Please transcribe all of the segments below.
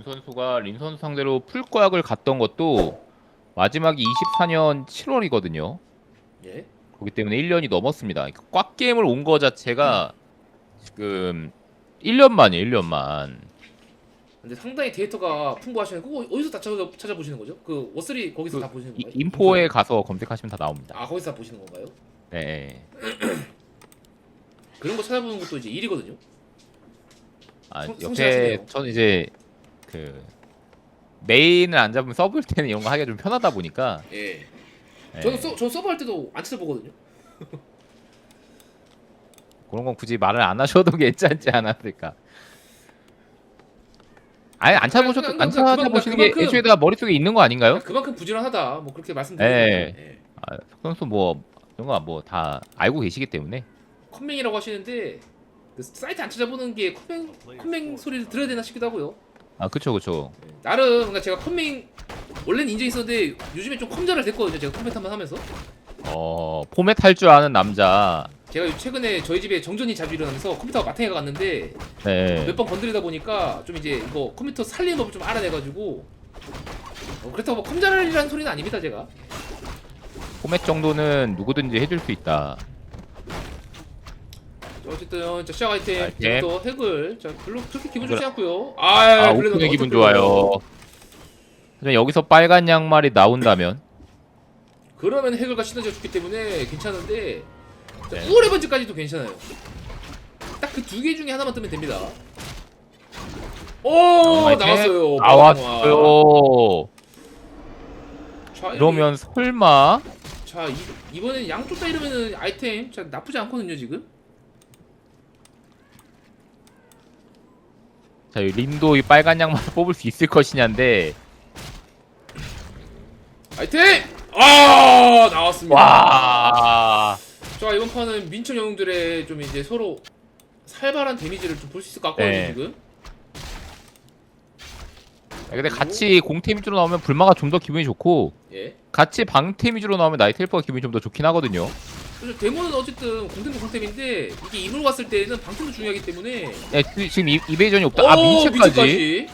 문 선수가 린 선수 상대로 풀과학을 갔던 것도 마지막이 24년 7월이거든요. 예. 그렇기 때문에 1년이 넘었습니다. 그러니까 꽉 게임을 온 거 자체가 지금 1년 만이에요. 1년 만. 근데 상당히 데이터가 풍부하시네. 그거 어디서 다 찾아, 찾아보시는 거죠? 그 워스리 거기서 그 다 보시는 이- 건가요? 인포에 가서 검색하시면 다 나옵니다. 아 거기서 다 보시는 건가요? 네. 그런 거 찾아보는 것도 이제 일이거든요. 아, 성- 옆에 성실하시네요. 저는 이제 그 메인을 안 잡으면 서브일 때는 이런 거 하기가 좀 편하다 보니까 예. 네. 저는 서, 저 서브 할 때도 안 찾아보거든요. 그런 건 굳이 말을 안 하셔도 괜찮지 않았을까. 아예 안 찾아보셔도 그냥- 안 그냥- 찾아보시는 게 그만큼- 애초에 다 머릿속에 있는 거 아닌가요? 그만큼 부지런하다. 뭐 그렇게 말씀드리는 네. 예. 아, 석 선수 뭐 이런 거 뭐 다 알고 계시기 때문에 컴맹이라고 하시는데 그 사이트 안 찾아보는 게 컴맹 컴맹 소리를 들어야 되나 싶기도 하고요. 아 그쵸 그쵸. 예. 나름 뭔가 제가 컴맹 원래는 인정이 있었는데 요즘에 좀 컴자를 됐거든요. 제가 컴퓨터 한번 하면서. 어 포맷 할 줄 아는 남자. 제가 최근에 저희 집에 정전이 자주 일어나면서 컴퓨터가 마탱이가 갔는데 네. 몇 번 건드리다 보니까 좀 이제 이거 컴퓨터 살리는 법을 좀 알아내가지고 어, 그렇다고 뭐 컴자라는 소리는 아닙니다 제가. 포맷 정도는 누구든지 해줄 수 있다. 자, 어쨌든 자, 시작 아이템 아이템. 또 핵을 자 별로 그렇게 기분 좋지. 않고요. 아, 아 오픈의 기분. 좋아요. 하지만 여기서 빨간 양말이 나온다면? 그러면 핵을과 시너지가 좋기 때문에 괜찮은데 자, 네. 우월의 번째까지도 괜찮아요. 딱 그 두 개 중에 하나만 뜨면 됩니다. 오 나왔어요. 나왔어요. 자, 이러면 설마? 자 이, 이번엔 양쪽 다 이러면은 아이템 자 나쁘지 않거든요 지금 자, 이 림도 이 빨간 양말 뽑을 수 있을 것이냐인데. 아이템 아 나왔습니다. 와. 자 이번 판은 민첩 영웅들의 좀 이제 서로 살벌한 데미지를 좀 볼 수 있을 것 같거든요 네. 지금. 근데 같이 공템 위주로 나오면 불마가 좀 더 기분이 좋고 예. 같이 방템 위주로 나오면 나이트 헬퍼가 기분이 좀 더 좋긴 하거든요 그래서 데모는 어쨌든 공템도 공템인데 이게 입으로 갔을 때는 방템도 중요하기 때문에. 야, 지- 지금 이, 이베이전이 없다. 아 오, 민체까지.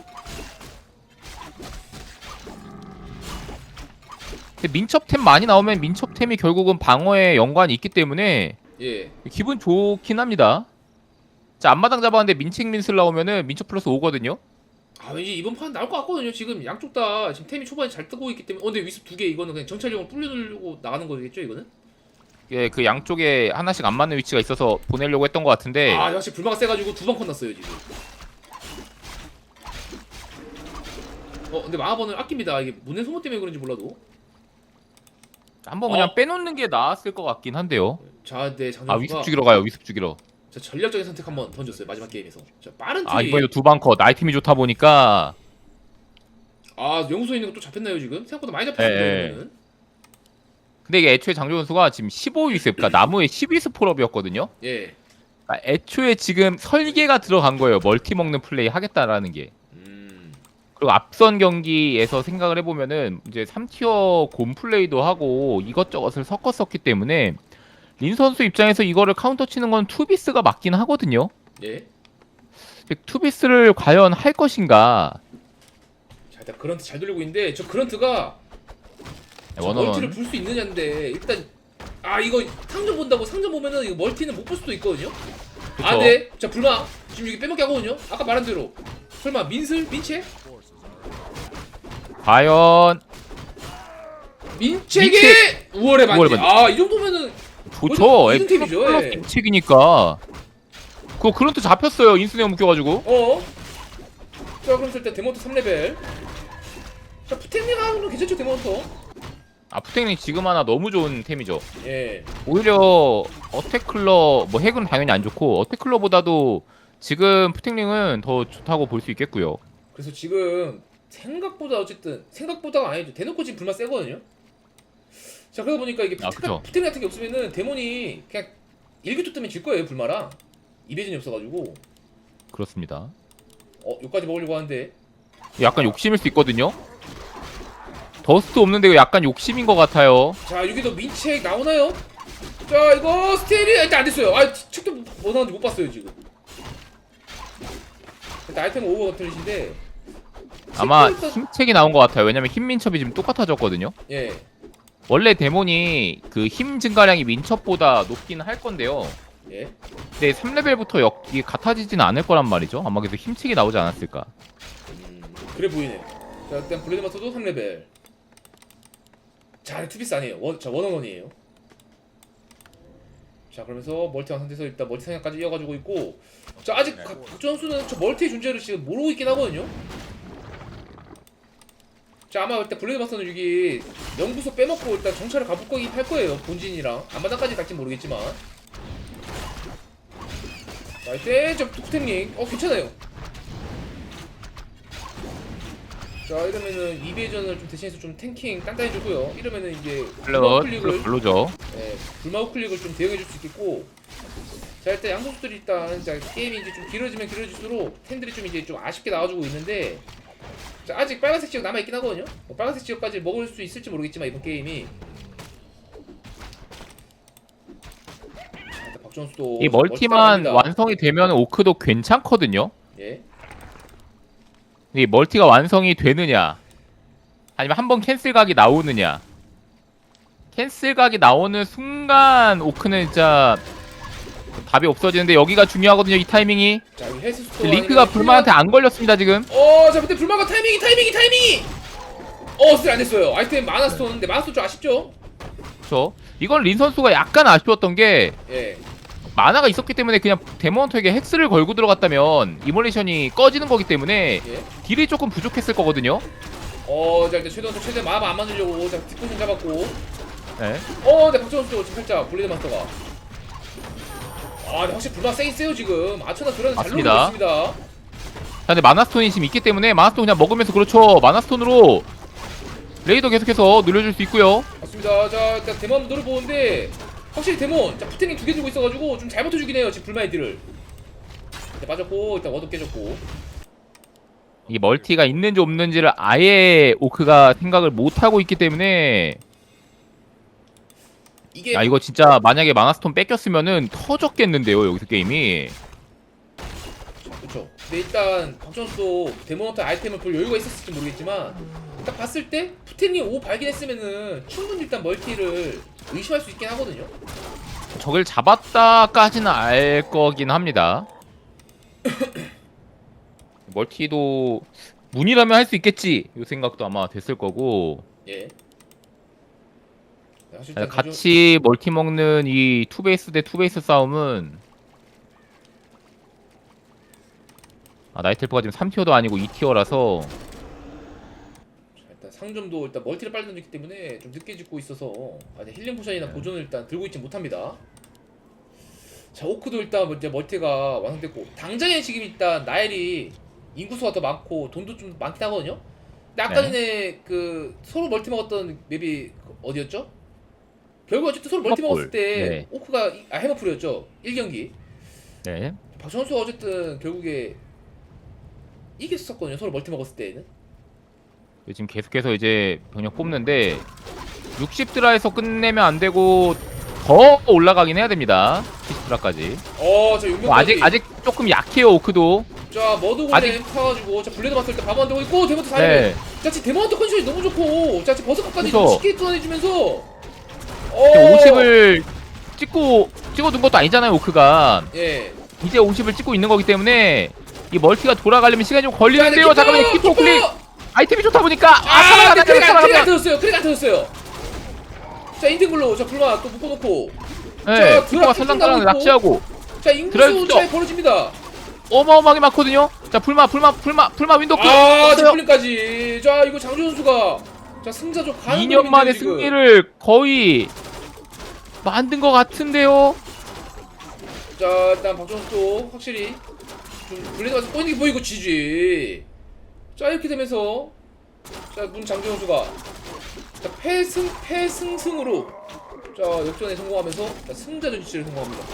근데 민첩템 많이 나오면 민첩템이 결국은 방어에 연관이 있기 때문에 예. 기분 좋긴 합니다. 자 앞마당 잡았는데 민책 민슬 나오면은 민첩 플러스 5거든요. 아 왠지 이번 판 나올 것 같거든요 지금. 양쪽 다 지금 템이 초반에 잘 뜨고 있기 때문에. 어 근데 위습 두 개 이거는 그냥 정찰용을 불려놓으려고 나가는 거겠죠 이거는? 예, 그 양쪽에 하나씩 안 맞는 위치가 있어서 보내려고 했던 것 같은데. 아 역시 불마가 세가지고 두 번 컷났어요 지금. 어 근데 마하번을 아낍니다. 이게 문의 소모 때문에 그런지 몰라도. 한번 그냥 어. 빼놓는 게 나았을 것 같긴 한데요. 자아 장현수가 위습 죽이러 가요 위습 죽이러. 자, 전략적인 선택 한번 던졌어요 마지막 게임에서. 자 빠른 아 트리. 이번에도 두방 컷. 나이 팀이 좋다 보니까. 아 영수에 있는 것도 잡혔나요 지금? 생각보다 많이 잡혔습니다 예, 예. 이거는 근데 이게 애초에 장조 선수가 지금 15위습 그러니까 나무에 12스 폴업이었거든요? 예. 그러니까 애초에 지금 설계가 들어간 거예요. 멀티 먹는 플레이 하겠다라는 게. 음. 그리고 앞선 경기에서 생각을 해보면은 이제 3티어 곰 플레이도 하고 이것저것을 섞었었기 때문에 린 선수 입장에서 이거를 카운터 치는 건 투비스가 맞긴 하거든요. 예. 투비스를 과연 할 것인가? 자 일단 그런트 잘 돌리고 있는데 저 그런트가 원어원 멀티를 불수 있느냐인데 일단 아 이거 상점 본다고 상점 보면은 이거 멀티는 못 볼 수도 있거든요. 그쵸. 아 네. 자 불마 지금 이게 빼먹기 하거든요. 아까 말한 대로 설마 민슬 민채 과연 민채의 민채! 우월의 반지. 우월의 반지. 아 이 정도면은 좋죠 완전 이등템이죠, 플러스 예. 임책이니까 그거 그런트 잡혔어요 인스네어 묶여가지고 어. 자 그럼 일단 데모터 3레벨. 자 푸탱링 하는 건 괜찮죠 데모터. 아 푸탱링 지금 하나 너무 좋은 템이죠 예. 오히려 어택클러 뭐 핵은 당연히 안 좋고 어택클러보다도 지금 푸탱링은 더 좋다고 볼 수 있겠고요 그래서 지금 생각보다 어쨌든 생각보다가 아니죠. 대놓고 지금 불만 세거든요. 자 그러다 보니까 이게 아, 푸 그쵸. 푸템 같은 게 없으면은 데몬이 그냥 일교투 뜨면 질 거예요 불마랑 이배진이 없어가지고 그렇습니다 어 여기까지 먹으려고 하는데 약간 욕심일 수 있거든요 더스트 없는데 약간 욕심인 것 같아요 자 여기도 민책 나오나요? 자 이거 스테일이 일단 안 됐어요. 아 책도 뭐 나왔는지 못 봤어요 지금. 일단 아이템 오버 버튼이신데 아마 일단- 힘책이 나온 것 같아요. 왜냐면 힘 민첩이 지금 똑같아졌거든요. 예. 원래 데몬이 그 힘 증가량이 민첩보다 높긴 할 건데요. 예. 근데 3레벨부터 역, 이게 같아지진 않을 거란 말이죠. 아마 그래서 힘책이 나오지 않았을까. 음, 그래 보이네요. 자, 일단 블레드 마스터도 3레벨. 자, 투비스 아니에요. 원, 자, 원원원이에요. 자, 그러면서 멀티한 상태에서 일단 멀티 상향까지 이어가지고 있고, 자, 아직 각- 박준 선수는 저 멀티의 존재를 지금 모르고 있긴 하거든요. 자, 아마 일단 블레드 마스터는 여기 연구소 빼먹고 일단 정찰을 가볼 거긴 할 거예요. 본진이랑 앞마당까지 갈지 모르겠지만. 자, 이때 저 투탱링, 어 괜찮아요. 자 이러면은 2배전을 좀 대신해서 좀 탱킹 단단해주고요. 이러면은 이제 플러 클릭을 별로죠. 예, 불마 우 클릭을 좀 대응해줄 수 있겠고 자 일단 양 선수들이 일단 자, 게임이 이제 좀 길어지면 길어질수록 템들이 좀 이제 좀 아쉽게 나와주고 있는데 자 아직 빨간색 지역 남아있긴 하거든요. 뭐 빨간색 지역까지 먹을 수 있을지 모르겠지만 이번 게임이. 자, 일단 박준수도 이 멀티만 완성이 되면 오크도 괜찮거든요. 예 이 멀티가 완성이 되느냐 아니면 한 번 캔슬 각이 나오느냐 캔슬 각이 나오는 순간 오크는 진짜 답이 없어지는데 여기가 중요하거든요 이 타이밍이 자, 여기 헬스 스토어 링크가 불만한테 안 걸렸습니다 지금 어, 자, 근데 불마가 타이밍이, 타이밍이, 타이밍이! 어, 스틸 안 됐어요. 아이템 마나 스톤인데 마나 스톤 좀 아쉽죠? 그렇죠 이건 린 선수가 약간 아쉬웠던 게 예. 만화가 있었기 때문에 그냥 데몬터에게 헥스를 걸고 들어갔다면 이몰레이션이 꺼지는 거기 때문에 예. 딜이 조금 부족했을 거거든요 어, 자, 일단 최대한 최대 마음 안 만들려고 자, 뒷부분 잡았고. 네. 어, 근데 또 지금 살짝 블레드 마스터가. 아, 근데 확실히 불마 세긴 세요 지금. 아처나 드라는 잘 맞습니다. 놀고 있습니다. 자, 근데 마나스톤이 지금 있기 때문에 마나스톤 그냥 먹으면서 그렇죠. 마나스톤으로 레이더 계속해서 늘려줄 수 있고요. 맞습니다. 자, 일단 데몬 한번 노려보는데 확실히 데몬, 자, 푸탱이 두 개 들고 있어가지고 좀 잘 버텨주긴 해요. 지금 딜을. 일단 빠졌고, 일단 워도 깨졌고. 이 멀티가 있는지 없는지를 아예 오크가 생각을 못 하고 있기 때문에 이게 야 이거 진짜 만약에 마나스톤 뺏겼으면은 터졌겠는데요 여기서 게임이. 그렇죠. 근데 일단 박정수도 데모노트 아이템을 볼 여유가 있었을지 모르겠지만 딱 봤을 때 푸텐이 5 발견했으면은 충분히 일단 멀티를 의심할 수 있긴 하거든요. 적을 잡았다까지는 알 거긴 합니다. 멀티도 문이라면 할 수 있겠지 이 생각도 아마 됐을 거고 예. 사실 네, 일단 가져- 같이 멀티 먹는 이 투베이스 대 투베이스 싸움은 아 나이텔프가 지금 3티어도 아니고 2티어라서 자, 일단 상점도 일단 멀티를 빨리 던졌기 때문에 좀 늦게 짓고 있어서 아, 이제 힐링 네. 포션이나 보존을 일단 들고 있지 못합니다. 자 오크도 일단 이제 멀티가 완성됐고 당장에 지금 일단 나엘이 인구수가 더 많고 돈도 좀 많긴 하거든요. 근데 아까 네. 전에 그 서로 멀티 먹었던 맵이 그 어디였죠? 결국 어쨌든 서로 멀티. 먹었을 때 네. 오크가 이- 아 해머풀이었죠. 1경기. 네. 박선수가 어쨌든 결국에 이겼었거든요. 서로 멀티 먹었을 때는. 지금 계속해서 이제 병력 뽑는데 60 드라에서 끝내면 안 되고 더 올라가긴 해야 됩니다 70 드라까지 어, 저 용병 뭐 아직 아직 조금 약해요 오크도 자 머드 아직- 골렘 사가지고 자 블레드 봤을 때 바보 안 되고 있고 데모트 사 네. 자 지금 데모트 컨디션이 너무 좋고 자 지금 버섯까지 그쵸. 쉽게 뚫어내주면서 어 50을 찍고 찍어둔 것도 아니잖아요 오크가 예 이제 50을 찍고 있는 거기 때문에 이 멀티가 돌아가려면 시간이 좀 걸리는데요. 잠깐만요. 키토 클릭 아이템이 좋다 보니까 아아 살아가다 크랙 안- 크랙 안 터졌어요. 크랙 안 터졌어요. 자 인딩글로 자 불마 또 묶어놓고. 네 살랑살랑 뜯어나오고. 낚시하고. 자 인구수 차이 벌어집니다. 어마어마하게 많거든요. 자 불마 불마 불마 불마 윈도우 아 떴어요. 디플린까지. 자 이거 장주 선수가. 자 승자조 가는 2년 만에 지금. 승리를 거의 만든 것 같은데요. 자 일단 박정수도 확실히. 좀 블레드 가서 꼬이는 게 보이고 지지. 자 이렇게 되면서. 자문 장준 선수가. 자 패승 패승승으로. 자 역전에 성공하면서 자, 승자전 지치를 성공합니다